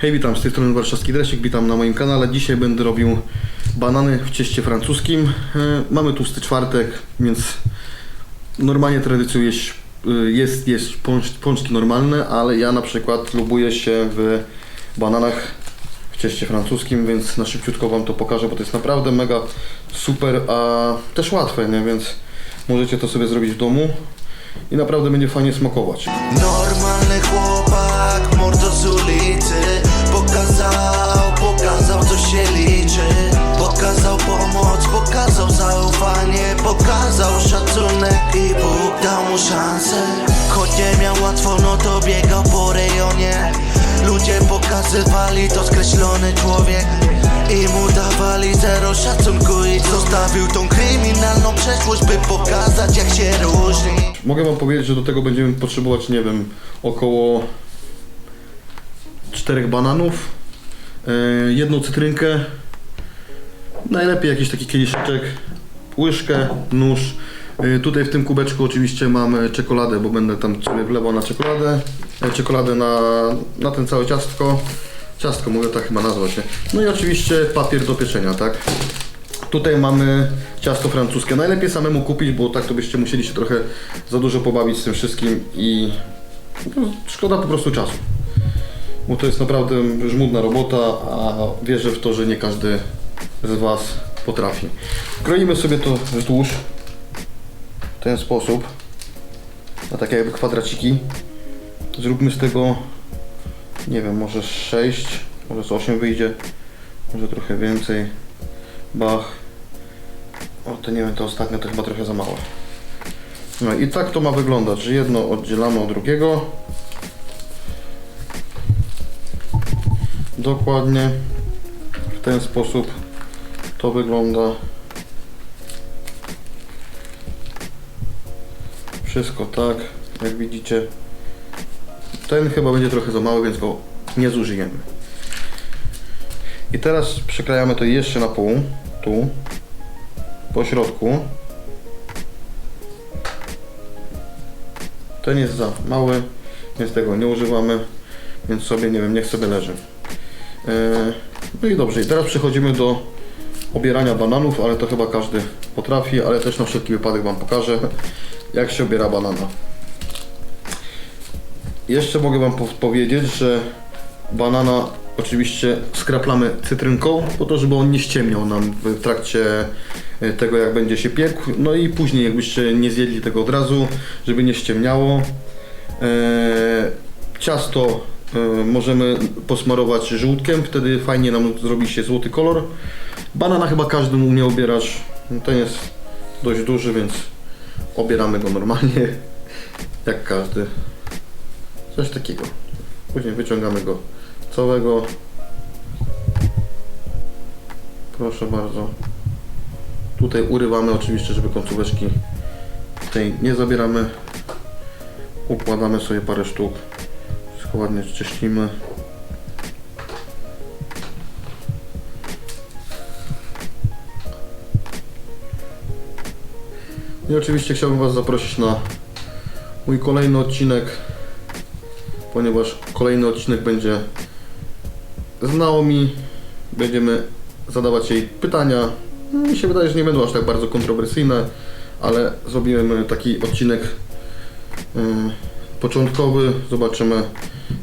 Hej, witam, z tej strony Warszawski Dresik, witam na moim kanale. Dzisiaj będę robił banany w cieście francuskim. E, Mamy tłusty czwartek, więc normalnie tradycją jest, e, jest, jest pącz, pączki normalne, ale ja na przykład lubuję się w bananach w cieście francuskim, więc na szybciutko Wam to pokażę, bo to jest naprawdę mega super, a też łatwe, nie? więc możecie to sobie zrobić w domu i naprawdę będzie fajnie smakować. Normalny chłopak, mordo z ulicy Pokazał, pokazał co się liczy. Pokazał pomoc, pokazał zaufanie. Pokazał szacunek i Bóg dał mu szansę. Choć nie miał łatwo, no to biegał po rejonie. Ludzie pokazywali to skreślony człowiek. I mu dawali zero szacunku i zostawił tą kryminalną przeszłość, by pokazać jak się różni. Mogę Wam powiedzieć, że do tego będziemy potrzebować, nie wiem, około czterech bananów, jedną cytrynkę, najlepiej jakiś taki kieliszeczek, łyżkę, nóż. E, Tutaj w tym kubeczku oczywiście mamy czekoladę, bo będę tam sobie wlewał na czekoladę, e, czekoladę na, na ten całe ciastko. Ciastko mogę tak chyba nazwać. Nie? No i oczywiście papier do pieczenia, tak? Tutaj mamy ciasto francuskie. Najlepiej samemu kupić, bo tak to byście musieli się trochę za dużo pobawić z tym wszystkim i no, szkoda po prostu czasu. Bo to jest naprawdę żmudna robota, a wierzę w to, że nie każdy z Was potrafi. Kroimy sobie to wzdłuż w ten sposób, na takie jakby kwadraciki. Zróbmy z tego, nie wiem, może 6, może z 8 wyjdzie, może trochę więcej. Bach. O, to nie wiem, to ostatnio to chyba trochę za mało. No i tak to ma wyglądać, że jedno oddzielamy od drugiego. Dokładnie w ten sposób to wygląda. Wszystko tak, jak widzicie. Ten chyba będzie trochę za mały, więc go nie zużyjemy. I teraz przekrajamy to jeszcze na pół, tu, po środku. Ten jest za mały, więc tego nie używamy, więc sobie, nie wiem, niech sobie leży. Eee, No i dobrze, i teraz przechodzimy do obierania bananów, ale to chyba każdy potrafi, ale też na wszelki wypadek Wam pokażę, jak się obiera banana. Jeszcze mogę Wam po- powiedzieć, że banana oczywiście skraplamy cytrynką, po to, żeby on nie ściemniał nam w trakcie e, tego, jak będzie się piekł. No i później, jakbyście nie zjedli tego od razu, żeby nie ściemniało. E, Ciasto e, możemy posmarować żółtkiem, wtedy fajnie nam zrobi się złoty kolor. Banana chyba każdy umie obierać. Ten jest dość duży, więc obieramy go normalnie, jak każdy. Coś takiego. Później wyciągamy go całego. Proszę bardzo. Tutaj urywamy oczywiście, żeby końcóweczki tej nie zabieramy. Układamy sobie parę sztuk. Wszystko ładnie cieśnimy. I oczywiście chciałbym Was zaprosić na mój kolejny odcinek ponieważ kolejny odcinek będzie z Naomi. Będziemy zadawać jej pytania. Mi się wydaje, że nie będą aż tak bardzo kontrowersyjne, ale zrobimy taki odcinek yy, początkowy. Zobaczymy,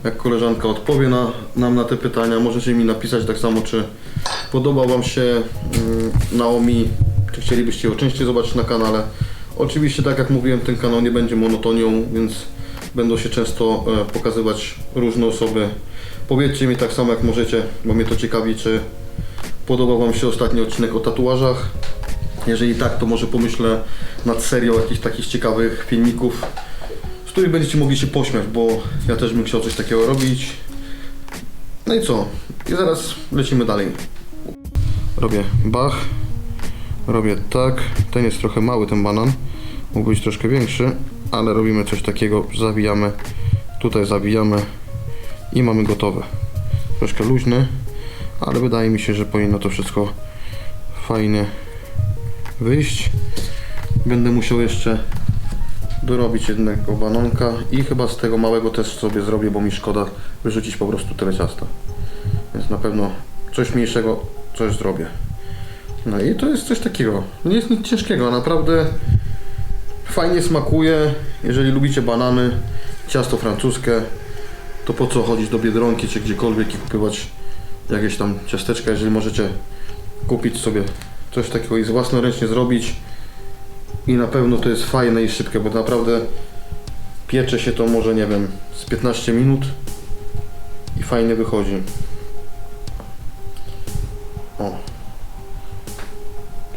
jak koleżanka odpowie na, nam na te pytania. Możecie mi napisać tak samo, czy podobał Wam się yy, Naomi, czy chcielibyście ją częściej zobaczyć na kanale. Oczywiście, tak jak mówiłem, ten kanał nie będzie monotonią, więc będą się często e, pokazywać różne osoby. Powiedzcie mi tak samo jak możecie, bo mnie to ciekawi, czy podobał Wam się ostatni odcinek o tatuażach. Jeżeli tak, to może pomyślę nad serią jakichś takich ciekawych filmików, których będziecie mogli się pośmiać, bo ja też bym chciał coś takiego robić. No i co? I zaraz lecimy dalej. Robię bach, robię tak. Ten jest trochę mały, ten banan. Mógł być troszkę większy, ale robimy coś takiego, zawijamy, tutaj zawijamy i mamy gotowe. Troszkę luźny, ale wydaje mi się, że powinno to wszystko fajnie wyjść. Będę musiał jeszcze dorobić jednego bananka i chyba z tego małego też sobie zrobię, bo mi szkoda wyrzucić po prostu tyle ciasta. Więc na pewno coś mniejszego coś zrobię. No i to jest coś takiego. Nie jest nic ciężkiego, naprawdę fajnie smakuje. Jeżeli lubicie banany, ciasto francuskie, to po co chodzić do Biedronki czy gdziekolwiek i kupować jakieś tam ciasteczka, jeżeli możecie kupić sobie coś takiego i własnoręcznie zrobić i na pewno to jest fajne i szybkie, bo naprawdę piecze się to może, nie wiem, z 15 minut i fajnie wychodzi. O.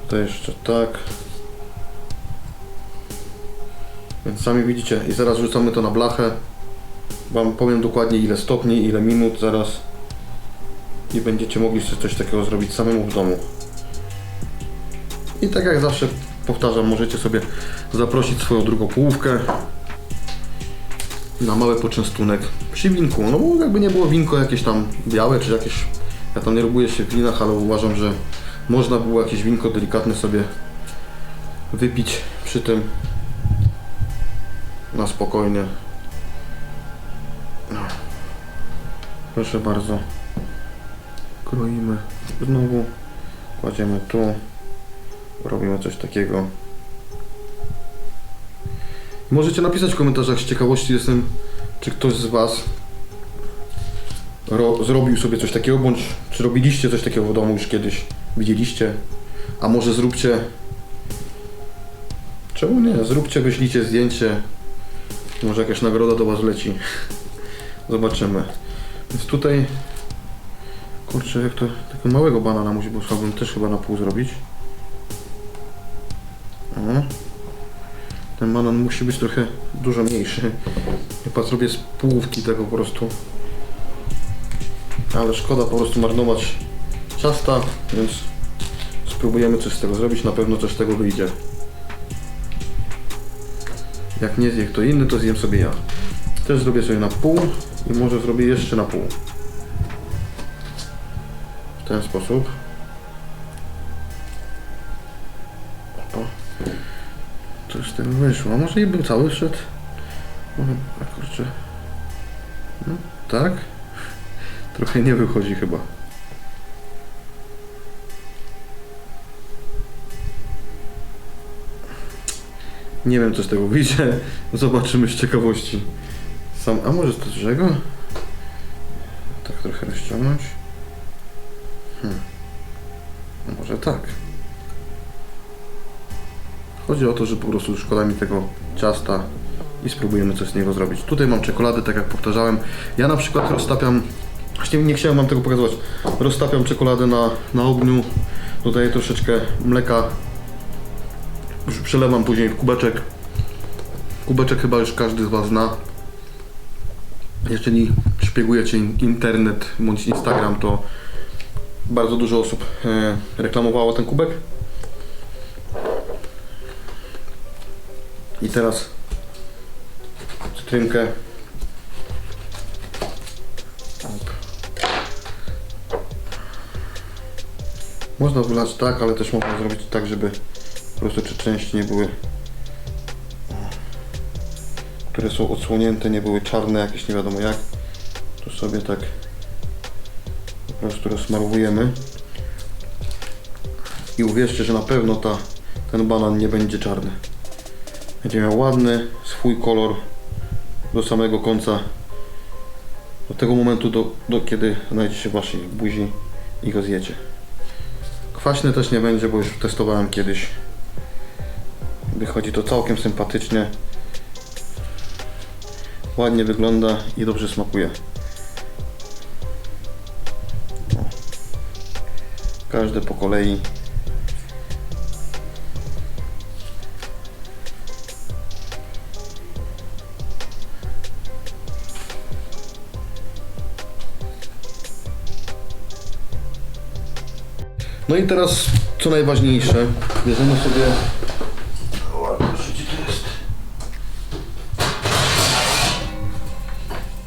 Tutaj jeszcze tak. Więc sami widzicie i zaraz rzucamy to na blachę. Wam powiem dokładnie ile stopni, ile minut zaraz i będziecie mogli sobie coś takiego zrobić samemu w domu. I tak jak zawsze powtarzam, możecie sobie zaprosić swoją drugą połówkę na mały poczęstunek przy winku. No bo jakby nie było winko jakieś tam białe czy jakieś, ja tam nie lubuję się w winach, ale uważam, że można było jakieś winko delikatne sobie wypić przy tym na spokojnie. No. Proszę bardzo. Kroimy znowu. Kładziemy tu. Robimy coś takiego. Możecie napisać w komentarzach z ciekawości jestem, czy ktoś z Was ro- zrobił sobie coś takiego, bądź czy robiliście coś takiego w domu już kiedyś, widzieliście, a może zróbcie, czemu nie, zróbcie, wyślijcie zdjęcie, może jakaś nagroda do Was leci, zobaczymy. Więc tutaj, kurczę, jak to, takiego małego banana musi, bo chciałbym też chyba na pół zrobić. Ten banan musi być trochę dużo mniejszy. Chyba zrobię z połówki tego po prostu. Ale szkoda po prostu marnować ciasta, więc spróbujemy coś z tego zrobić. Na pewno coś z tego wyjdzie. Jak nie zje kto inny, to zjem sobie ja. Też zrobię sobie na pół i może zrobię jeszcze na pół. W ten sposób. Z tego wyszło. Może i był cały szedł? Może, a kurczę. No, tak? Trochę nie wychodzi chyba. Nie wiem co z tego wyjdzie. Zobaczymy z ciekawości. Sam, a może z dużego? Tak trochę rozciągnąć. Chodzi o to, że po prostu szkoda mi tego ciasta i spróbujemy coś z niego zrobić. Tutaj mam czekoladę, tak jak powtarzałem. Ja na przykład roztapiam, właśnie nie chciałem wam tego pokazywać, roztapiam czekoladę na, na ogniu, dodaję troszeczkę mleka, przelewam później w kubeczek. Kubeczek chyba już każdy z was zna. Jeżeli szpiegujecie in- internet bądź Instagram, to bardzo dużo osób e, reklamowało ten kubek. I teraz cytrynkę. Op. Można wylać tak, ale też można zrobić tak, żeby po prostu czy części nie były które są odsłonięte, nie były czarne, jakieś nie wiadomo jak. To sobie tak po prostu rozsmarowujemy. I uwierzcie, że na pewno ta, ten banan nie będzie czarny. Będzie miał ładny swój kolor do samego końca. Do tego momentu, do, do kiedy znajdzie się w waszej buzi i go zjecie. Kwaśny też nie będzie, bo już testowałem kiedyś. Wychodzi to całkiem sympatycznie. Ładnie wygląda i dobrze smakuje. Każde po kolei. No i teraz co najważniejsze, bierzemy sobie.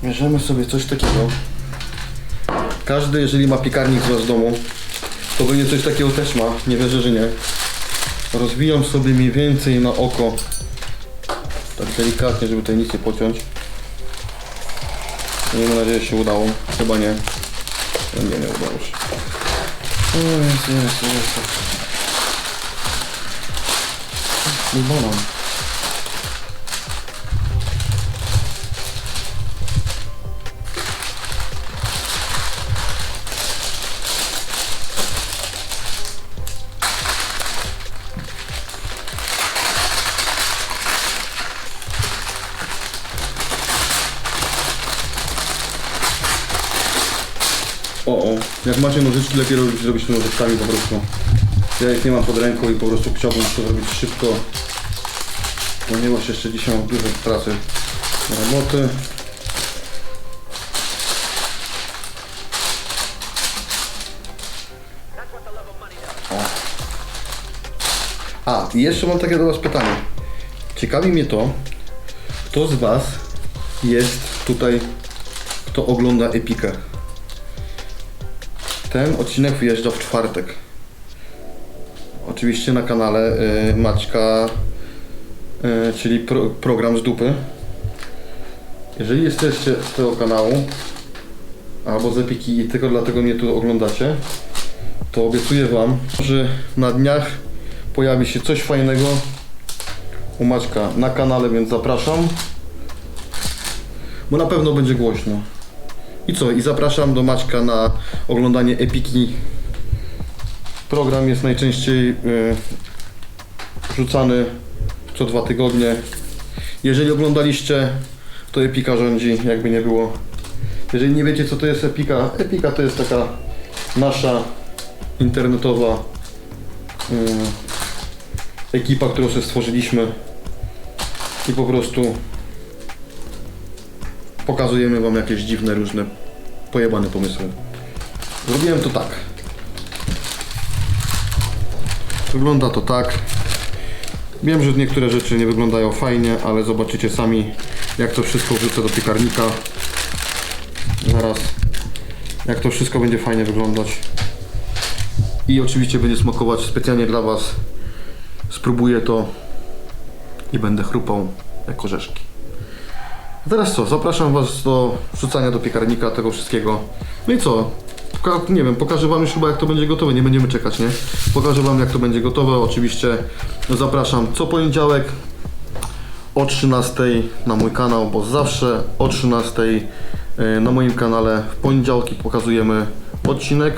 Bierzemy sobie coś takiego. Każdy, jeżeli ma piekarnik z was w domu, to pewnie coś takiego też ma. Nie wierzę, że nie. Rozwijam sobie mniej więcej na oko. Tak delikatnie, żeby tutaj nic nie pociąć. Miejmy nadzieję, że się udało. Chyba nie. Nie, nie udało się. O Jezu, Jezu, Jezu. Mój jak macie nożyczki, lepiej robić, zrobić to nożyczkami po prostu. Ja ich nie mam pod ręką i po prostu chciałbym to zrobić szybko. Ponieważ jeszcze dzisiaj mam dużo pracy roboty. A, i jeszcze mam takie do Was pytanie. Ciekawi mnie to, kto z Was jest tutaj, kto ogląda Epikę. Ten odcinek wyjeżdża w czwartek. Oczywiście na kanale y, Maćka, y, czyli pro, program z dupy. Jeżeli jesteście z tego kanału, albo z Epiki i tylko dlatego mnie tu oglądacie, to obiecuję Wam, że na dniach pojawi się coś fajnego u Maćka na kanale, więc zapraszam. Bo na pewno będzie głośno. I co? I zapraszam do Maćka na oglądanie Epiki. Program jest najczęściej y, wrzucany co dwa tygodnie. Jeżeli oglądaliście, to Epika rządzi, jakby nie było. Jeżeli nie wiecie, co to jest Epika, Epika to jest taka nasza internetowa y, ekipa, którą sobie stworzyliśmy i po prostu pokazujemy Wam jakieś dziwne, różne, pojebane pomysły. Zrobiłem to tak. Wygląda to tak. Wiem, że niektóre rzeczy nie wyglądają fajnie, ale zobaczycie sami, jak to wszystko wrzucę do piekarnika. Zaraz, jak to wszystko będzie fajnie wyglądać. I oczywiście będzie smakować specjalnie dla Was. Spróbuję to i będę chrupał jak orzeszki. A teraz co? Zapraszam Was do wrzucania do piekarnika tego wszystkiego. No i co? Nie wiem, pokażę Wam już chyba jak to będzie gotowe, nie będziemy czekać, nie? Pokażę Wam jak to będzie gotowe, oczywiście zapraszam co poniedziałek o 13 na mój kanał, bo zawsze o 13 e, na moim kanale w poniedziałki pokazujemy odcinek.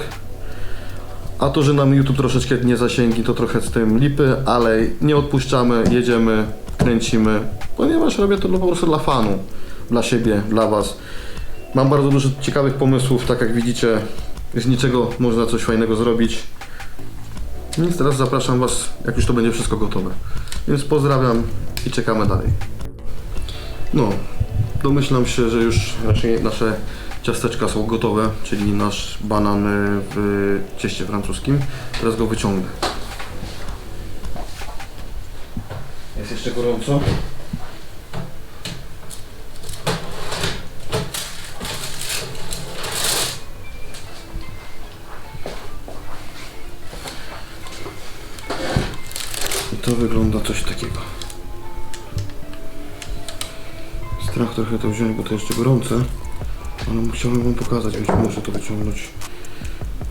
A to, że nam YouTube troszeczkę nie zasięgi, to trochę z tym lipy, ale nie odpuszczamy, jedziemy, kręcimy, ponieważ robię to po prostu dla fanu, dla siebie, dla Was. Mam bardzo dużo ciekawych pomysłów, tak jak widzicie, z niczego można coś fajnego zrobić. Więc teraz zapraszam Was, jak już to będzie wszystko gotowe. Więc pozdrawiam i czekamy dalej. No, domyślam się, że już raczej nasze ciasteczka są gotowe, czyli nasz banan y, w cieście francuskim. Teraz go wyciągnę. Jest jeszcze gorąco. Strach trochę to wziąć, bo to jeszcze gorące. Ale musiałem wam pokazać, być może to wyciągnąć.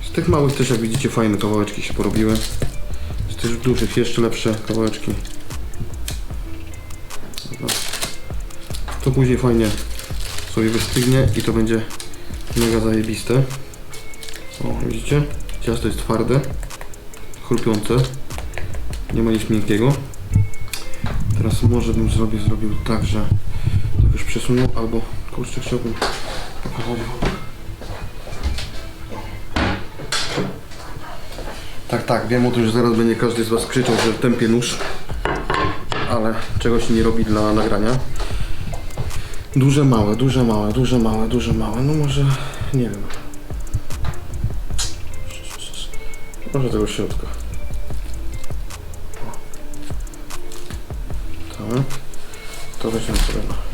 Z tych małych też jak widzicie fajne kawałeczki się porobiły. Z tych dużych jeszcze lepsze kawałeczki. To później fajnie sobie wystygnie i to będzie mega zajebiste. O, widzicie? Ciasto jest twarde, chrupiące. Nie ma nic miękkiego. Teraz może bym zrobił, zrobił tak, że przesunął, albo kurczę chciałbym wam. Tak, tak, wiem o tym, że zaraz będzie każdy z Was krzyczał, że tępie nóż, ale czegoś nie robi dla nagrania. Duże, małe, duże, małe, duże, małe, duże, małe, no może, nie wiem. Może tego środka. Tak. To weźmiemy sobie na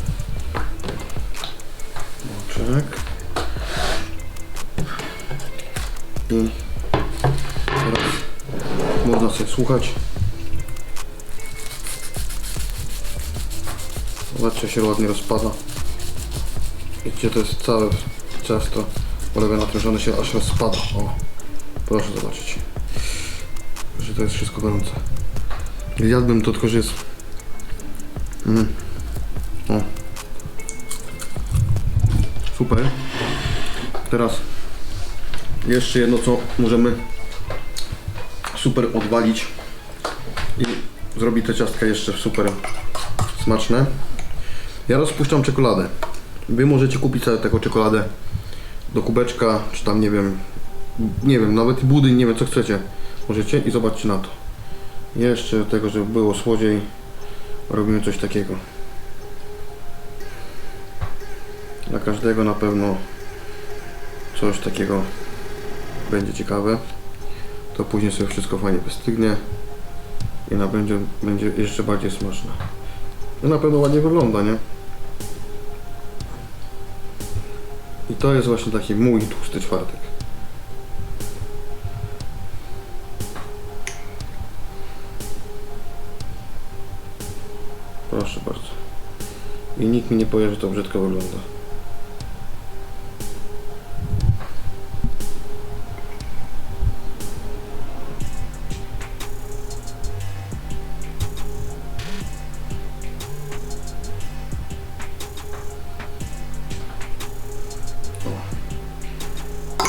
I teraz można sobie słuchać. Zobaczcie, się ładnie rozpada. Widzicie, to jest całe ciasto Polega na tym, że one się aż rozpada. O, proszę zobaczyć. Że to jest wszystko gorące. Jadłbym to tylko, że jest... Mm. O. Super. Teraz jeszcze jedno, co możemy super odwalić i zrobić te ciastka jeszcze super smaczne. Ja rozpuszczam czekoladę. Wy możecie kupić sobie taką czekoladę do kubeczka, czy tam nie wiem, nie wiem, nawet budyń, nie wiem co chcecie. Możecie i zobaczcie na to. Jeszcze do tego, żeby było słodziej, robimy coś takiego. Dla każdego na pewno coś takiego będzie ciekawe. To później sobie wszystko fajnie wystygnie i na będzie, będzie jeszcze bardziej smaczne. No na pewno ładnie wygląda, nie? I to jest właśnie taki mój tłusty czwartek. Proszę bardzo. I nikt mi nie powie, że to brzydko wygląda.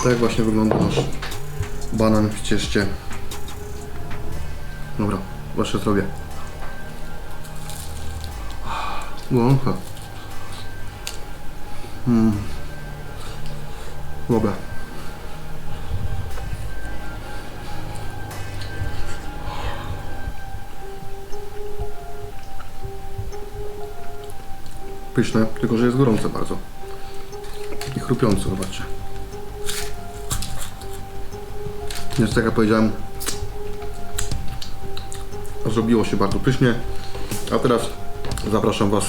Tak właśnie wygląda nasz banan w cieście. Dobra, wasze zdrowie. Łąka. Mm. Dobra. Pyszne, tylko że jest gorące bardzo. I chrupiące, zobaczcie. Więc tak jak powiedziałem, zrobiło się bardzo pysznie. A teraz zapraszam Was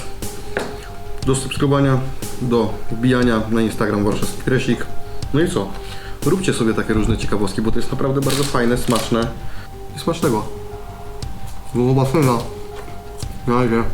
do subskrybowania, do wbijania na Instagram Warszawski Kresik. No i co? Róbcie sobie takie różne ciekawostki, bo to jest naprawdę bardzo fajne, smaczne i smacznego. Było basyna. Na razie.